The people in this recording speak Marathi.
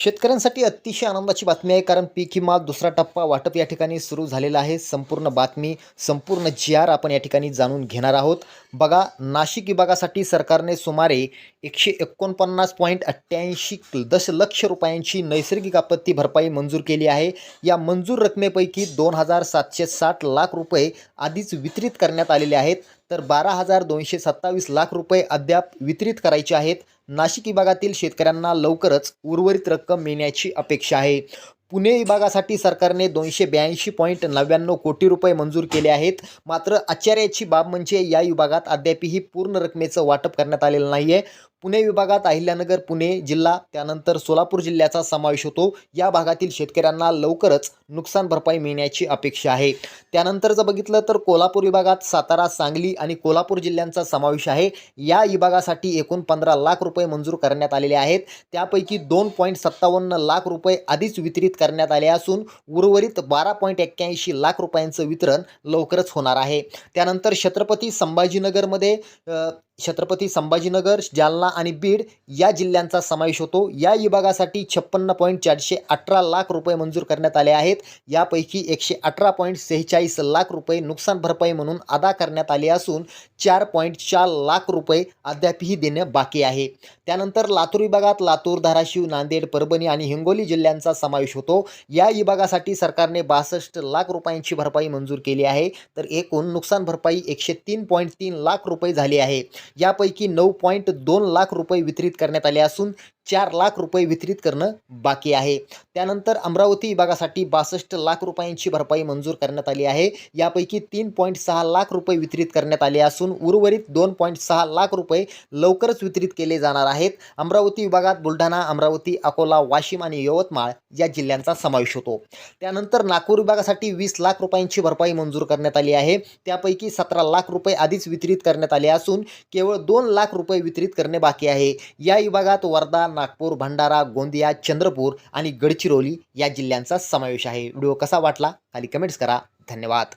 शेतकऱ्यांसाठी अतिशय आनंदाची बातमी आहे कारण पीक विमा दुसरा टप्पा वाटप या ठिकाणी सुरू झालेला आहे. संपूर्ण बातमी संपूर्ण जी आर आपण या ठिकाणी जाणून घेणार आहोत. बघा नाशिक विभागासाठी सरकारने सुमारे एकशे एकोणपन्नास पॉईंट अठ्ठ्याऐंशी दशलक्ष रुपयांची नैसर्गिक आपत्ती भरपाई मंजूर केली आहे. या मंजूर रकमेपैकी दोन हजार सातशे साठ लाख रुपये आधीच वितरित करण्यात आलेले आहेत. तर बारा हजार दोनशे सत्तावीस लाख रुपये अद्याप वितरित करायचे आहेत. नाशिक विभागातील शेतकऱ्यांना लवकरच उर्वरित रक्कम मिळण्याची अपेक्षा आहे. पुणे विभागासाठी सरकारने दोनशे ब्याऐंशी पॉईंट नव्याण्णव कोटी रुपये मंजूर केले आहेत. मात्र आश्चर्याची बाब म्हणजे या विभागात अद्यापही पूर्ण रकमेचं वाटप करण्यात आलेलं नाही आहे पुणे विभागात अहिल्यानगर पुणे जिल्हा त्यानंतर सोलापूर जिल्ह्याचा समावेश होतो. या भागातील शेतकऱ्यांना लवकरच नुकसान भरपाई मिळण्याची अपेक्षा आहे. त्यानंतर जर बघितलं तर कोल्हापूर विभागात सातारा सांगली आणि कोल्हापूर जिल्ह्यांचा समावेश आहे. या विभागासाठी एकूण पंधरा लाख रुपये मंजूर करण्यात आलेले आहेत. त्यापैकी दोन पॉईंट सत्तावन्न लाख रुपये आधीच वितरित करण्यात आले असून उर्वरित बारा पॉईंट एक्क्याऐंशी लाख रुपयांचं वितरण लवकरच होणार आहे. त्यानंतर छत्रपती संभाजीनगरमध्ये छत्रपती संभाजीनगर जालना आणि बीड या जिल्ह्यांचा समावेश होतो. या विभागासाठी छप्पन्न पॉईंट चारशे अठरा लाख रुपये मंजूर करण्यात आले आहेत. यापैकी एकशे अठरा पॉईंट सेहेचाळीस लाख रुपये नुकसान भरपाई म्हणून अदा करण्यात आले असून चार पॉईंट चार लाख रुपये अद्यापही देणं बाकी आहे. त्यानंतर लातूर विभागात लातूर धाराशिव नांदेड परभणी आणि हिंगोली जिल्ह्यांचा समावेश होतो. या विभागासाठी सरकारने बासष्ट लाख रुपयांची भरपाई मंजूर केली आहे. तर एकूण नुकसान भरपाई एकशे तीन पॉईंट तीन लाख रुपये झाली आहे. यापैकी नऊ पॉईंट दोन लाख रुपये वितरित करण्यात आले असून चार लाख रुपये वितरित करणं बाकी आहे. त्यानंतर अमरावती विभागासाठी बासष्ट लाख रुपयांची भरपाई मंजूर करण्यात आली आहे. यापैकी तीन पॉईंट सहा लाख रुपये वितरित करण्यात आले असून उर्वरित दोन पॉईंट सहा लाख रुपये लवकरच वितरित केले जाणार आहेत. अमरावती विभागात बुलढाणा अमरावती अकोला वाशिम आणि यवतमाळ या जिल्ह्यांचा समावेश होतो. त्यानंतर नागपूर विभागासाठी वीस लाख रुपयांची भरपाई मंजूर करण्यात आली आहे. त्यापैकी सतरा लाख रुपये आधीच वितरित करण्यात आले असून केवळ दोन लाख रुपये वितरित करणे बाकी आहे. या विभागात वर्धा नागपूर भंडारा गोंदिया चंद्रपूर आणि गडचिरोली या जिल्ह्यांचा समावेश आहे. व्हिडिओ कसा वाटला? खाली कमेंट्स करा. धन्यवाद.